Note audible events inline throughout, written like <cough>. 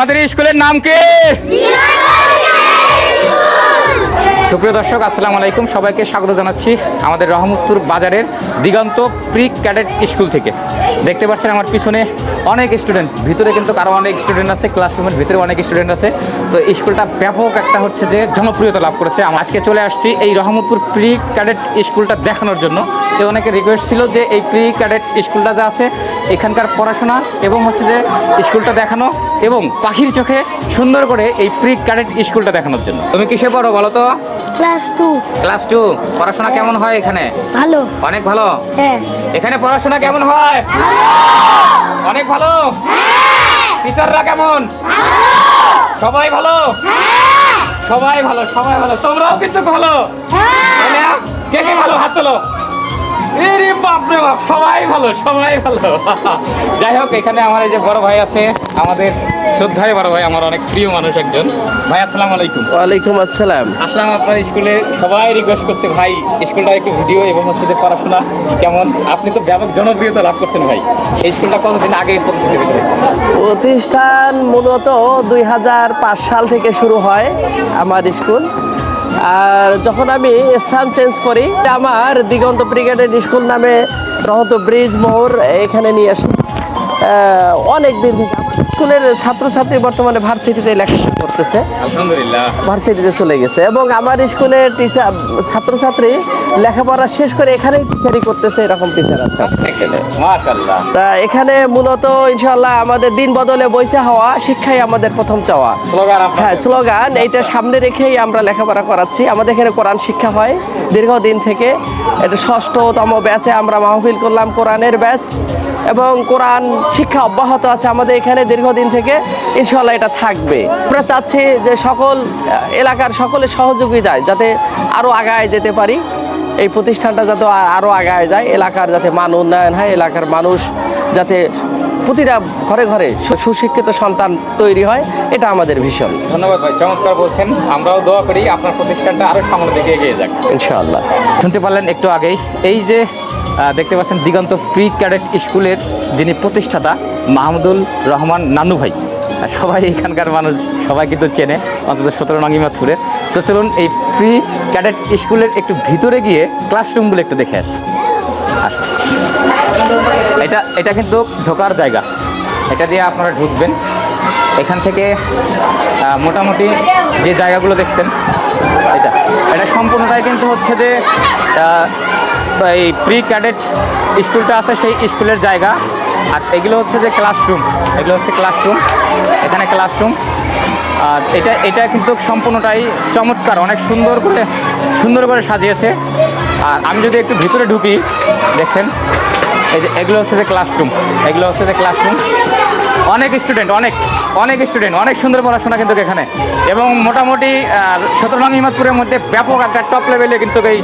আমাদের স্কুলের নাম কি? সুপ্রিয় দর্শক, আসসালামু আলাইকুম। সবাইকে স্বাগত জানাচ্ছি আমাদের রহমতপুর বাজারের দিগন্ত প্রি ক্যাডেট স্কুল থেকে। দেখতে পাচ্ছেন আমার পিছনে অনেক স্টুডেন্ট, ভিতরে কিন্তু আরও অনেক স্টুডেন্ট আছে, ক্লাসরুমের ভিতরে অনেক স্টুডেন্ট আছে। তো স্কুলটা ব্যাপক একটা হচ্ছে যে জনপ্রিয়তা লাভ করেছে। আজকে চলে আসছি এই রহমতপুর প্রি ক্যাডেট স্কুলটা দেখানোর জন্য। তো অনেকে রিকোয়েস্ট ছিল যে এই প্রি ক্যাডেট স্কুলটা যে আছে, এখানকার পড়াশোনা এবং হচ্ছে যে স্কুলটা দেখানো। এবং পাখির চোখে সুন্দর করে এই প্রি ক্যাডেট স্কুলটা দেখানোর জন্য। তুমি কিসে পড়ো বলো তো? ক্লাস টু ক্লাস টু পড়াশোনা কেমন হয় এখানে? ভালো। অনেক ভালো? হ্যাঁ। এখানে পড়াশোনা কেমন হয়? অনেক ভালো? টিচাররা কেমন? সবাই ভালো? সবাই ভালো সবাই ভালো। তোমরাও কিন্তু ভালো। কে কে ভালো? হাত তোলো। বাপ রে বাপ সবাই ভালো সবাই ভালো। <laughs> যাই হোক এখানে আমার এই যে বড় ভাই আছে আমাদের শ্রদ্ধায় বড় ভাই আমার অনেক প্রিয় মানুষ একজন। ভাই আসসালামু আলাইকুম। ওয়ালাইকুম আসসালাম। আসলাম আপনার স্কুলে সবাই রিকোয়েস্ট করছে ভাই স্কুলটার একটু ভিডিও এবং হচ্ছে যে পড়াশোনা কেমন? আপনি তো ব্যাপক জনপ্রিয়তা লাভ করছেন ভাই। এই স্কুলটা কতদিন আগে প্রতিষ্ঠিত? প্রতিষ্ঠান মূলত দুই হাজার পাঁচ সাল থেকে শুরু হয় আমার স্কুল। আর যখন আমি স্থান চেঞ্জ করি, আমার দিগন্ত ব্রিগেডের স্কুল নামে রহত ব্রিজ মোহর এখানে নিয়ে আসি। অনেক দিন স্কুলের ছাত্রছাত্রী বর্তমানে ভার্সিটিতে লেখাপড়া করতেছে। আলহামদুলিল্লাহ। ভার্সিটিতে চলে গেছে এবং আমার স্কুলের টিচার ছাত্রছাত্রী লেখাপড়া শেষ করে এখানেই টিচারই করতেছে এরকম টিচার আছে। তা এখানে মূলত ইনশাল্লাহ আমাদের দিন বদলে বৈশে হওয়া শিক্ষাই আমাদের প্রথম চাওয়া। হ্যাঁ স্লোগান এইটা সামনে রেখেই আমরা লেখাপড়া করাচ্ছি। আমাদের এখানে কোরআন শিক্ষা হয় দীর্ঘদিন থেকে। এটা ষষ্ঠতম ব্যাচে আমরা মাহফিল করলাম কোরআনের ব্যাচ। এবং কোরআন শিক্ষা অব্যাহত আছে আমাদের এখানে। দীর্ঘদিন থেকে ইনশাল্লাহ এটা থাকবে। আমরা চাচ্ছি যে সকল এলাকার সকলের সহযোগিতায় যাতে আরও আগায় যেতে পারি। এই প্রতিষ্ঠানটা যাতে আরও আগায় যায় এলাকার যাতে মান উন্নয়ন হয় এলাকার মানুষ যাতে প্রতিটা ঘরে ঘরে সুশিক্ষিত সন্তান তৈরি হয় এটা আমাদের ভীষণ। ধন্যবাদ ভাই চমৎকার বলছেন। আমরাও দোয়া করি আপনার প্রতিষ্ঠানটা আরও সামনের দিকে এগিয়ে যাক। ইনশাআল্লাহ। শুনতে পারলেন একটু আগেই এই যে দেখতে পাচ্ছেন দিগন্ত প্রি ক্যাডেট স্কুলের যিনি প্রতিষ্ঠাতা, মাহমুদুল রহমান নানু ভাই। সবাই এখানকার মানুষ, সবাই কিন্তু চেনে, অন্তত সতেরো নং ইমাদপুরের। তো চলুন এই প্রি ক্যাডেট স্কুলের একটু ভিতরে গিয়ে ক্লাসরুমগুলো একটু দেখে আসি। এটা এটা কিন্তু ঢোকার জায়গা। এটা দিয়ে আপনারা ঢুকবেন। এখান থেকে মোটামুটি যে জায়গাগুলো দেখছেন, এটা। এটা সম্পূর্ণটাই কিন্তু হচ্ছে যে এই প্রি ক্যাডেট স্কুলটা আছে সেই স্কুলের জায়গা। আর এগুলো হচ্ছে যে ক্লাসরুম এগুলো হচ্ছে ক্লাসরুম এখানে ক্লাসরুম আর এটা এটা কিন্তু সম্পূর্ণটাই চমৎকার। অনেক সুন্দর করে সুন্দর করে সাজিয়েছে। আর আমি যদি একটু ভিতরে ঢুকি, দেখছেন? এই যে এগুলো হচ্ছে যে ক্লাসরুম এগুলো হচ্ছে যে ক্লাসরুম অনেক স্টুডেন্ট অনেক অনেক স্টুডেন্ট অনেক সুন্দর পড়াশোনা কিন্তু এখানে। এবং মোটামুটি সতেরো ইমাদপুরের মধ্যে ব্যাপক একটা টপ লেভেলে কিন্তু এই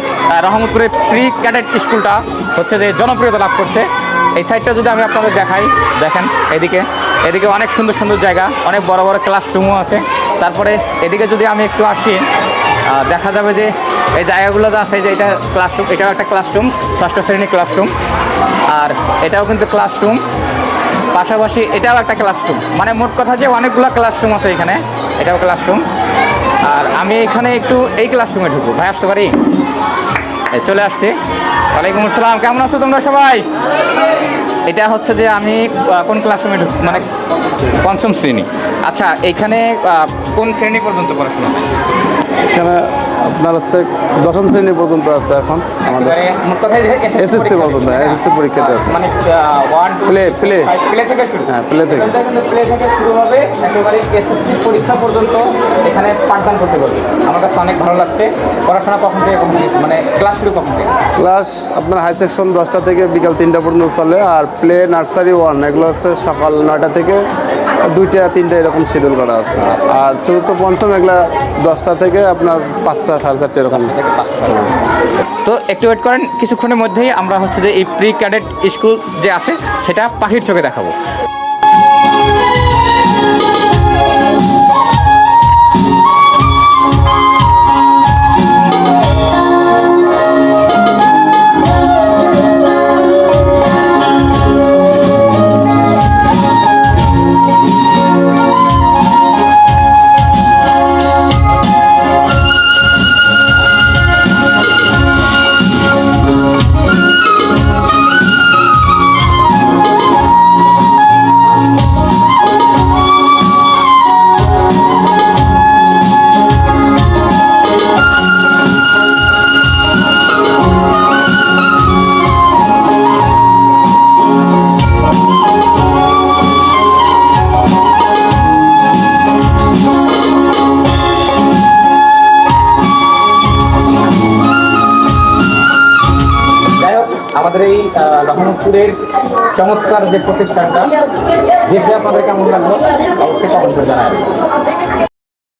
রহমতপুরের প্রি ক্যাডেট স্কুলটা হচ্ছে যে জনপ্রিয়তা লাভ করছে। এই সাইডটা যদি আমি আপনাদের দেখাই, দেখেন, এদিকে এদিকে অনেক সুন্দর সুন্দর জায়গা, অনেক বড় বড় ক্লাসরুমও আছে। তারপরে এদিকে যদি আমি একটু আসি দেখা যাবে যে এই জায়গাগুলোতে আছে, যে এটা ক্লাসরুম এটাও একটা ক্লাসরুম ষষ্ঠ শ্রেণির ক্লাসরুম আর এটাও কিন্তু ক্লাসরুম পাশাপাশি এটাও একটা ক্লাসরুম মানে মোট কথা যে অনেকগুলো ক্লাসরুম আছে এখানে, এটাও ক্লাসরুম আর আমি এখানে একটু এই ক্লাসরুমে ঢুকবো। ভাই, আসতে পারি? চলে আসছি। ওয়ালাইকুম আসসালাম। কেমন আছো তোমরা সবাই? এটা হচ্ছে যে আমি কোন ক্লাসরুমে ঢুক মানে পঞ্চম শ্রেণি। আচ্ছা এইখানে কোন শ্রেণি পর্যন্ত পড়াশোনা? এখানে আপনার হচ্ছে দশম শ্রেণি পর্যন্ত আছে এখন আমাদের। এসএসসি পর্যন্ত এসএসসি পরীক্ষাতে আছে। মানে Play, play। প্লে থেকে শুরু। হ্যাঁ, play থেকে। প্লে থেকে শুরু হবে একেবারে এসএসসি পরীক্ষা পর্যন্ত এখানে পাঠদান করতে পারবে আমার কাছে অনেক ভালো লাগছে। পড়াশোনা কখন থেকে কখন মানে ক্লাস শুরু কখন থেকে? ক্লাস আপনার হাই সেকশন দশটা থেকে বিকাল তিনটা পর্যন্ত চলে আর প্লে নার্সারি ওয়ান এগুলো হচ্ছে সকাল নয়টা থেকে দুইটা, তিনটা এরকম শিডিউল করা আছে। আর চতুর্থ, পঞ্চম এগুলা দশটা থেকে আপনার পাঁচটা সাড়ে চারটে এরকম। তো একটু ওয়েট করেন, কিছুক্ষণের মধ্যেই আমরা হচ্ছে যে এই প্রি ক্যাডেট স্কুল যে আছে, সেটা পাখির চোখে দেখাবো। আমাদের এই আহ, রহমতপুরের চমৎকার যে প্রতিষ্ঠানটা দেখে আপনাদের কেমন লাগল? অবশ্যই কমেন্ট করে